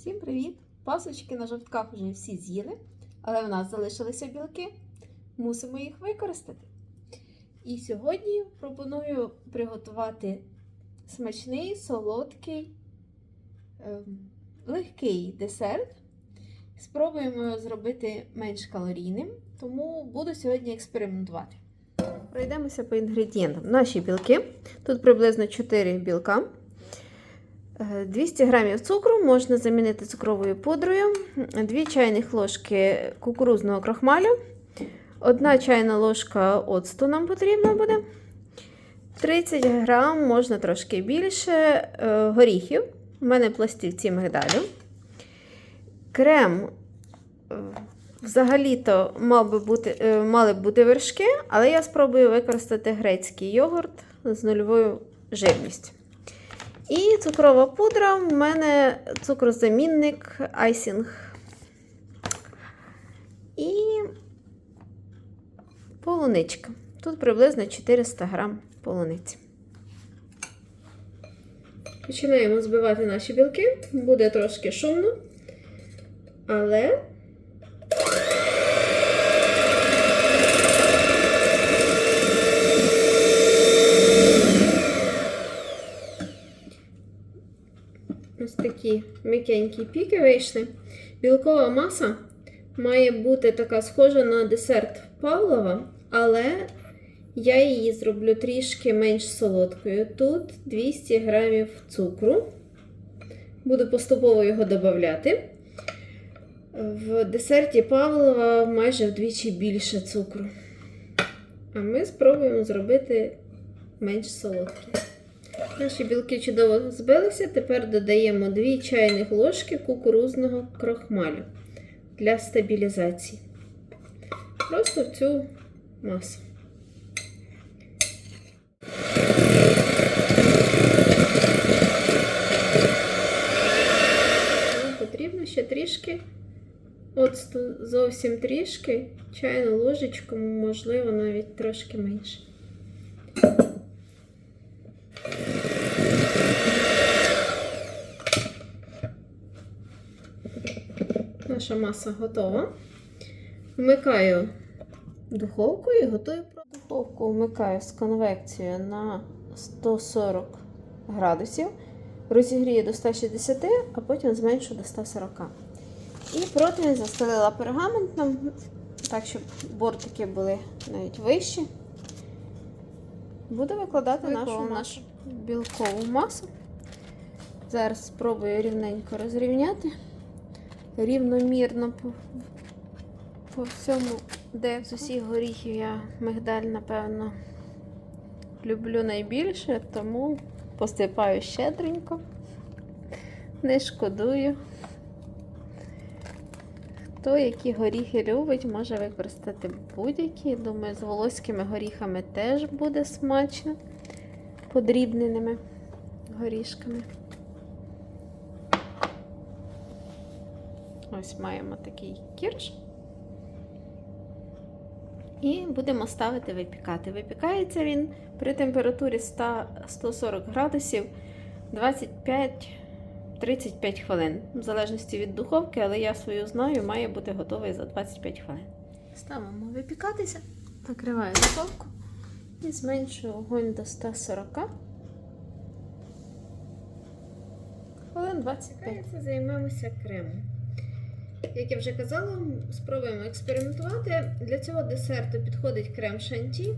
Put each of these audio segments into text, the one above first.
Всім привіт! Пасочки на жовтках вже всі з'їли, але в нас залишилися білки. Мусимо їх використати. І сьогодні пропоную приготувати смачний, солодкий, ем, легкий десерт. Спробуємо його зробити менш калорійним, тому буду сьогодні експериментувати. Пройдемося по інгредієнтам. Наші білки. Тут приблизно 4 білка. Е, 200 г цукру можна замінити цукровою пудрою, 2 чайних ложки кукурузного крохмалю, 1 чайна ложка оцту нам потрібна буде. 30 г, можна трошки більше е, горіхів. У мене пластівці мигдалю. Крем е, взагалі-то е, мали б бути вершки, але я спробую використати грецький йогурт з нульовою жирністю. І цукрова пудра в мене цукрозамінник айсінг. І полуничка. Тут приблизно 400 грам полуниці. Починаємо збивати наші білки. Буде трошки шумно, але Ось такі м'якенькі піки вийшли. Білкова маса має бути така схожа на десерт Павлова, але я її зроблю трішки менш солодкою. Тут 200 грамів цукру. Буду поступово його додавати. В десерті Павлова майже вдвічі більше цукру. А ми спробуємо зробити менш солодкі. Наші білки чудово збилися. Тепер додаємо 2 чайних ложки кукурузного крохмалю для стабілізації. Просто в цю масу. Нам потрібно ще трішки, от зовсім трішки, чайну ложечку, можливо, навіть трошки менше. Наша маса готова. Вмикаю духовку і готую про духовку. Вмикаю з конвекцією на 140 градусів. Розігрію до 160, а потім зменшу до 140. І противень застелила пергаментом, так, щоб бортики були навіть вищі. Буду викладати нашу, нашу білкову масу. Зараз спробую рівненько розрівняти рівномірно по, по всьому, де з усіх горіхів я мигдаль, напевно, люблю найбільше, тому посипаю щедренько, не шкодую. Хто які горіхи любить, може використати будь-які. Думаю, з волоськими горіхами теж буде смачно, подрібненими горішками. Ось маємо такий кірш. І будемо ставити випікати. Випікається він при температурі 100, 140 градусів 25-35 хвилин. В залежності від духовки, але я свою знаю, має бути готовий за 25 хвилин. Ставимо випікатися, накриваю духовку і зменшую огонь до 140. Хвилин 25. Займемося кремом. Як я вже казала, спробуємо експериментувати. Для цього десерту підходить крем шанті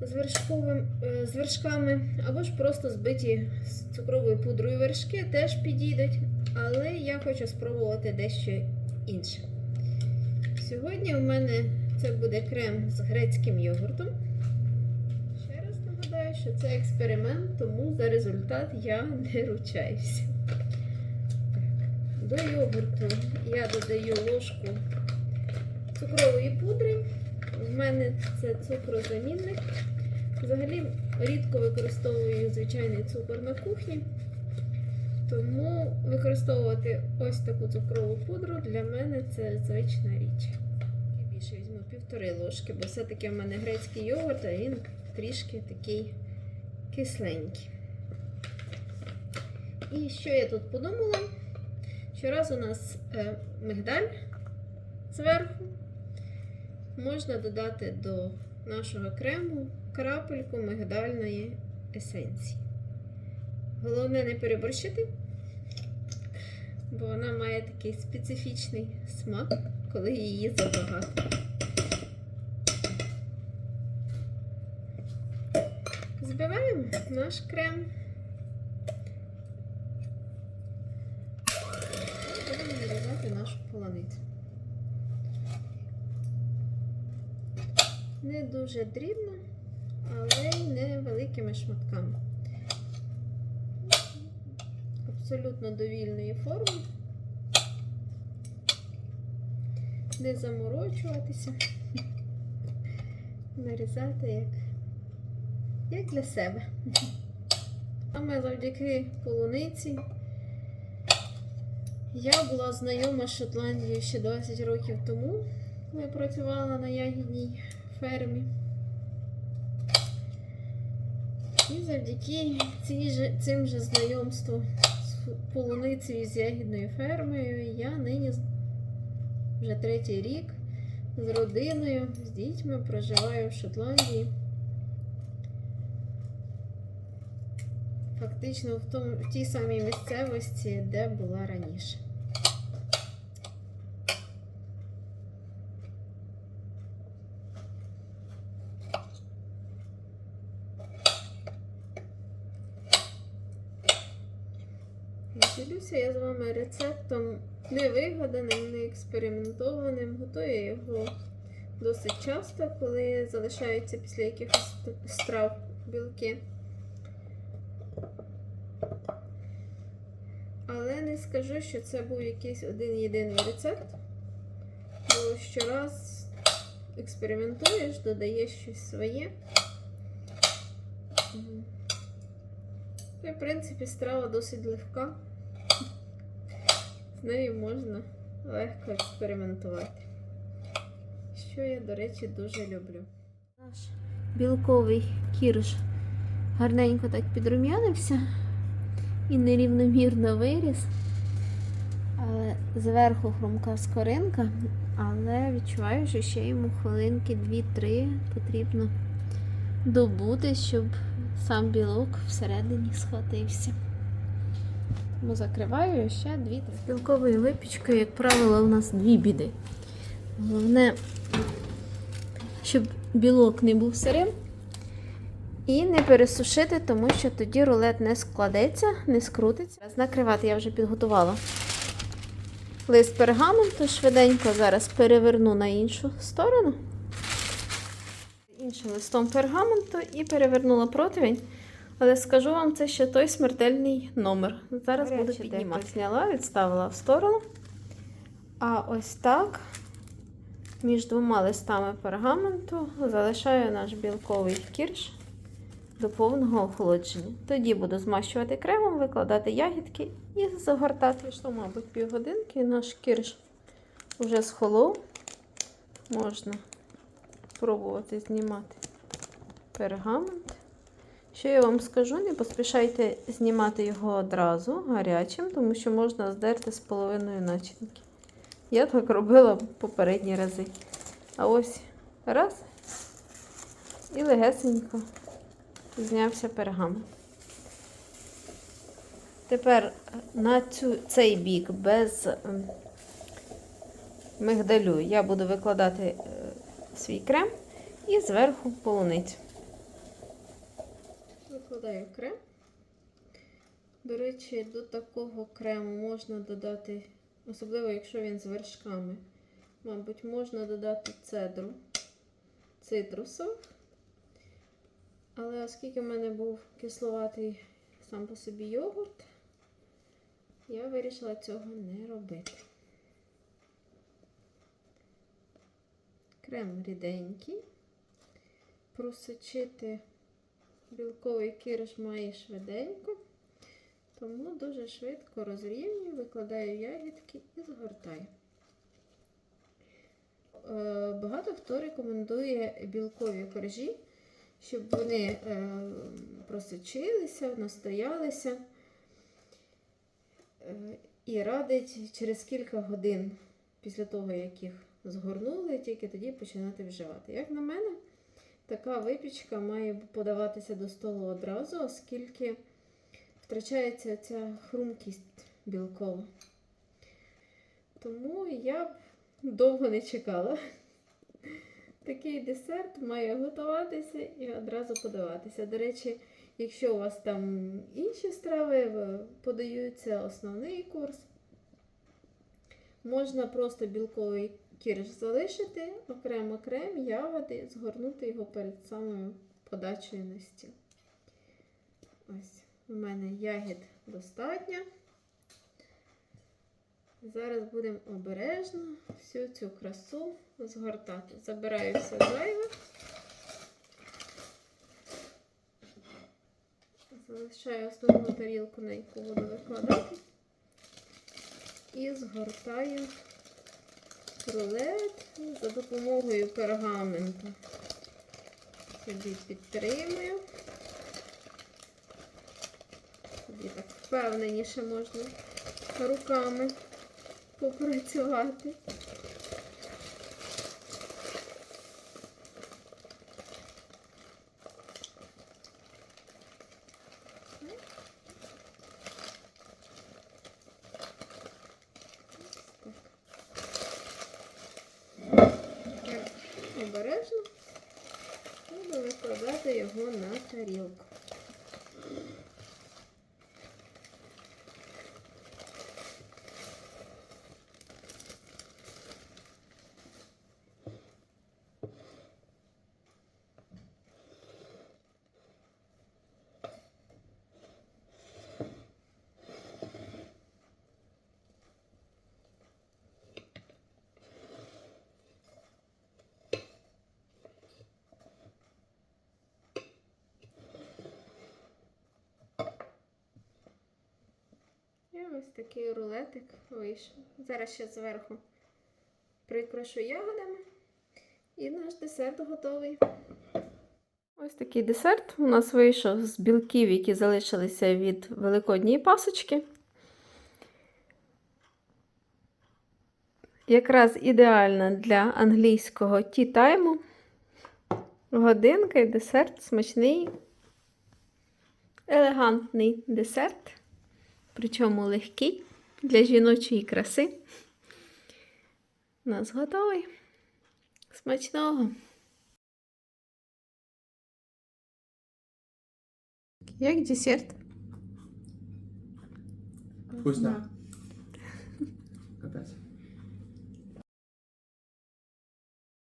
з, вершковим, з вершками, або ж просто збиті з цукровою пудрою вершки теж підійдуть. Але я хочу спробувати дещо інше. Сьогодні у мене це буде крем з грецьким йогуртом. Ще раз нагадаю, що це експеримент, тому за результат я не ручаюся. До йогурту я додаю ложку цукрової пудри. В мене це цукрозамінник. Взагалі рідко використовую звичайний цукор на кухні, тому використовувати ось таку цукрову пудру для мене це звична річ. Більше візьму півтори ложки, бо все-таки в мене грецький йогурт, а він трішки такий кисленький. І що я тут подумала? Щораз у нас е, мигдаль зверху. Можна додати до нашого крему крапельку мигдальної есенції. Головне не переборщити, бо вона має такий специфічний смак, коли її забагато. Збиваємо наш крем. Будемо нарізати нашу полоницю. Не дуже дрібно, але й не великими шматками. Абсолютно довільної форми. Не заморочуватися. Нарізати як, як для себе. Саме завдяки полуниці я була знайома з Шотландією ще 20 років тому, коли працювала на ягідній фермі. І завдяки цій цим же знайомству з полуницею з ягідною фермою я нині вже третій рік з родиною, з дітьми проживаю в Шотландії. Фактично в, тому, в тій самій місцевості, де була раніше. Ділюся я з вами рецептом не вигаданим, не експериментованим. Готую його досить часто, коли залишаються після якихось страв білки. Але не скажу, що це був якийсь один єдиний рецепт. Бо щораз експериментуєш, додаєш щось своє. І, в принципі, страва досить легка. Нею можна легко експериментувати. Що я, до речі, дуже люблю. Наш білковий кірш гарненько так підрум'янився і нерівномірно виріс. Але зверху хрумка скоринка, але відчуваю, що ще йому хвилинки 2-3 потрібно добути, щоб сам білок всередині схватився. Тому закриваю ще 2-3. З білковою випічкою, як правило, у нас дві біди. Головне, щоб білок не був сирим. І не пересушити, тому що тоді рулет не складеться, не скрутиться. Накривати я вже підготувала лист пергаменту. Швиденько зараз переверну на іншу сторону. Іншим листом пергаменту і перевернула противень. Але скажу вам, це ще той смертельний номер. Зараз буду піднімати. Зняла, відставила в сторону. А ось так між двома листами пергаменту залишаю наш білковий кірш до повного охолодження. Тоді буду змащувати кремом, викладати ягідки і загортати. Пішло, мабуть, півгодинки. Наш кірш вже схолов. Можна спробувати знімати пергамент. Що я вам скажу, не поспішайте знімати його одразу гарячим, тому що можна здерти з половиною начинки. Я так робила попередні рази. А ось раз і легесенько знявся пергамент. Тепер на цю, цей бік без ем, мигдалю я буду викладати е, свій крем і зверху полуницю. Викладаю крем. До речі, до такого крему можна додати, особливо якщо він з вершками, мабуть, можна додати цедру, цитрусов. Але оскільки в мене був кисловатий сам по собі йогурт, я вирішила цього не робити. Крем ріденький. Просочити білковий кірш має швиденько, тому дуже швидко розрівнюю, викладаю ягідки і згортаю. Е, Багато хто рекомендує білкові коржі, щоб вони е, просочилися, настоялися. Е, І радить через кілька годин після того, як їх згорнули, тільки тоді починати вживати. Як на мене, така випічка має подаватися до столу одразу, оскільки втрачається ця хрумкість білкова. Тому я б довго не чекала. Такий десерт має готуватися і одразу подаватися. До речі, якщо у вас там інші страви подаються основний курс, можна просто білковий кірш залишити, окремо крем, ягоди, згорнути його перед самою подачею на стіл. Ось, у мене ягід достатньо. Зараз будемо обережно всю цю красу згортати. Забираю все зайве. Залишаю основну тарілку, на яку буду викладати. І згортаю рулет за допомогою пергаменту. Собі підтримую. Собі так впевненіше можна руками попрацювати. Так, Обережно буду викладати його на тарілку. Ось такий рулетик вийшов. Зараз ще зверху прикрашу ягодами. І наш десерт готовий. Ось такий десерт у нас вийшов з білків, які залишилися від великодньої пасочки. Якраз ідеальна для англійського ті-тайму. Годинка і десерт смачний, елегантний десерт причому легкий для жіночої краси. У нас готовий. Смачного. Як десерт? Вкусно.